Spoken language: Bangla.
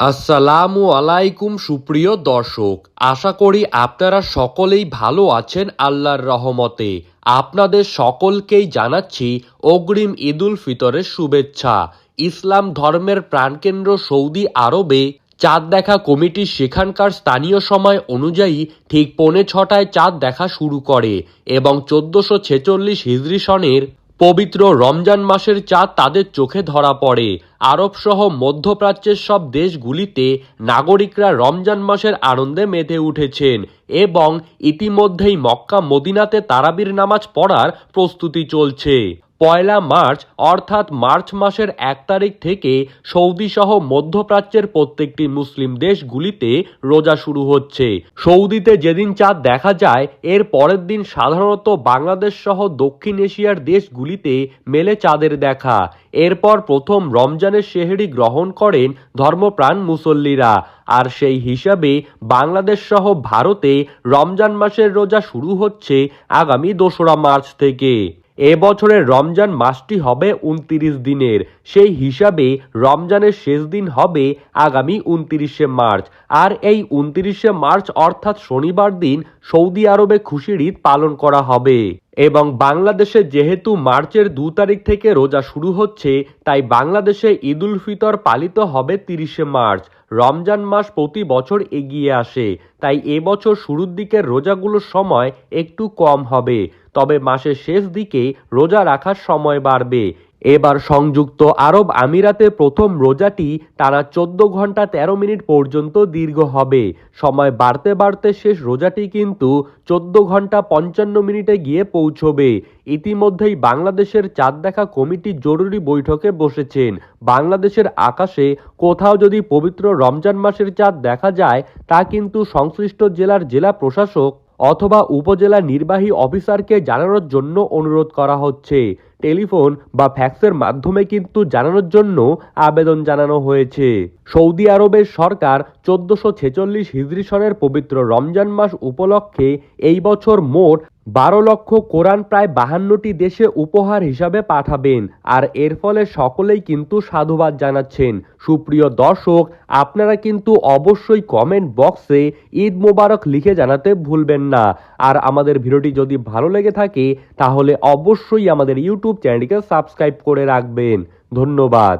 আসসালামু আলাইকুম সুপ্রিয় দর্শক, আশা করি আপনারা সকলেই ভালো আছেন আল্লাহর রহমতে। আপনাদের সকলকেই জানাচ্ছি অগ্রিম ঈদুল ফিতরের শুভেচ্ছা। ইসলাম ধর্মের প্রাণকেন্দ্র সৌদি আরবে চাঁদ দেখা কমিটি সেখানকার স্থানীয় সময় অনুযায়ী ঠিক পৌনে ছটায় চাঁদ দেখা শুরু করে এবং চোদ্দশো ছেচল্লিশ হিজরি সনের পবিত্র রমজান মাসের চাঁদ তাদের চোখে ধরা পড়ে। আরবসহ মধ্যপ্রাচ্যের সব দেশগুলিতে নাগরিকরা রমজান মাসের আনন্দে মেতে উঠেছেন এবং ইতিমধ্যেই মক্কা মদিনাতে তারাবির নামাজ পড়ার প্রস্তুতি চলছে। পয়লা মার্চ, অর্থাৎ মার্চ মাসের এক তারিখ থেকে সৌদি সহ মধ্যপ্রাচ্যের প্রত্যেকটি মুসলিম দেশগুলিতে রোজা শুরু হচ্ছে। সৌদিতে যেদিন চাঁদ দেখা যায়, এর পরের দিন সাধারণত বাংলাদেশ সহ দক্ষিণ এশিয়ার দেশগুলিতে মেলে চাঁদের দেখা। এরপর প্রথম রমজানের সেহেরি গ্রহণ করেন ধর্মপ্রাণ মুসল্লিরা। আর সেই হিসাবে বাংলাদেশ সহ ভারতে রমজান মাসের রোজা শুরু হচ্ছে আগামী দোসরা মার্চ থেকে। এ বছরের রমজান মাসটি হবে উনতিরিশ দিনের। সেই হিসাবে রমজানের শেষ দিন হবে আগামী উনতিরিশে মার্চ। আর এই উনতিরিশে মার্চ অর্থাৎ শনিবার দিন সৌদি আরবে খুশির ঈদ পালন করা হবে। এবং বাংলাদেশে যেহেতু মার্চের দু তারিখ থেকে রোজা শুরু হচ্ছে, তাই বাংলাদেশে ঈদুল ফিতর পালিত হবে তিরিশে মার্চ। রমজান মাস প্রতি বছর এগিয়ে আসে, তাই এবছর শুরুর দিকের রোজাগুলোর সময় একটু কম হবে। তবে মাসের শেষ দিকে রোজা রাখার সময় বাড়বে। এবার সংযুক্ত আরব আমিরাতে প্রথম রোজাটি টানা চোদ্দ ঘণ্টা তেরো মিনিট পর্যন্ত দীর্ঘ হবে। সময় বাড়তে বাড়তে শেষ রোজাটি কিন্তু চোদ্দ ঘণ্টা পঞ্চান্ন মিনিটে গিয়ে পৌঁছবে। ইতিমধ্যেই বাংলাদেশের চাঁদ দেখা কমিটি জরুরি বৈঠকে বসেছেন। বাংলাদেশের আকাশে কোথাও যদি পবিত্র রমজান মাসের চাঁদ দেখা যায়, তা কিন্তু সংশ্লিষ্ট জেলার জেলা প্রশাসক অথবা উপজেলা নির্বাহী অফিসারকে জানানোর জন্য অনুরোধ করা হচ্ছে। টেলিফোন বা ফ্যাক্সের মাধ্যমে কিন্তু জানানোর জন্য আবেদন জানানো হয়েছে। সৌদি আরবের সরকার চোদ্দশো ছেচল্লিশ হিজরি সনের পবিত্র রমজান মাস উপলক্ষে এই বছর মোট বারো লক্ষ কোরআন প্রায় বাহান্নটি দেশে উপহার হিসাবে পাঠাবেন, আর এর ফলে সকলেই কিন্তু সাধুবাদ জানাচ্ছেন। সুপ্রিয় দর্শক, আপনারা কিন্তু অবশ্যই কমেন্ট বক্সে ঈদ মোবারক লিখে জানাতে ভুলবেন না। আর আমাদের ভিডিওটি যদি ভালো লেগে থাকে, তাহলে অবশ্যই আমাদের ইউটিউব চ্যানেলটিকে সাবস্ক্রাইব করে রাখবেন। ধন্যবাদ।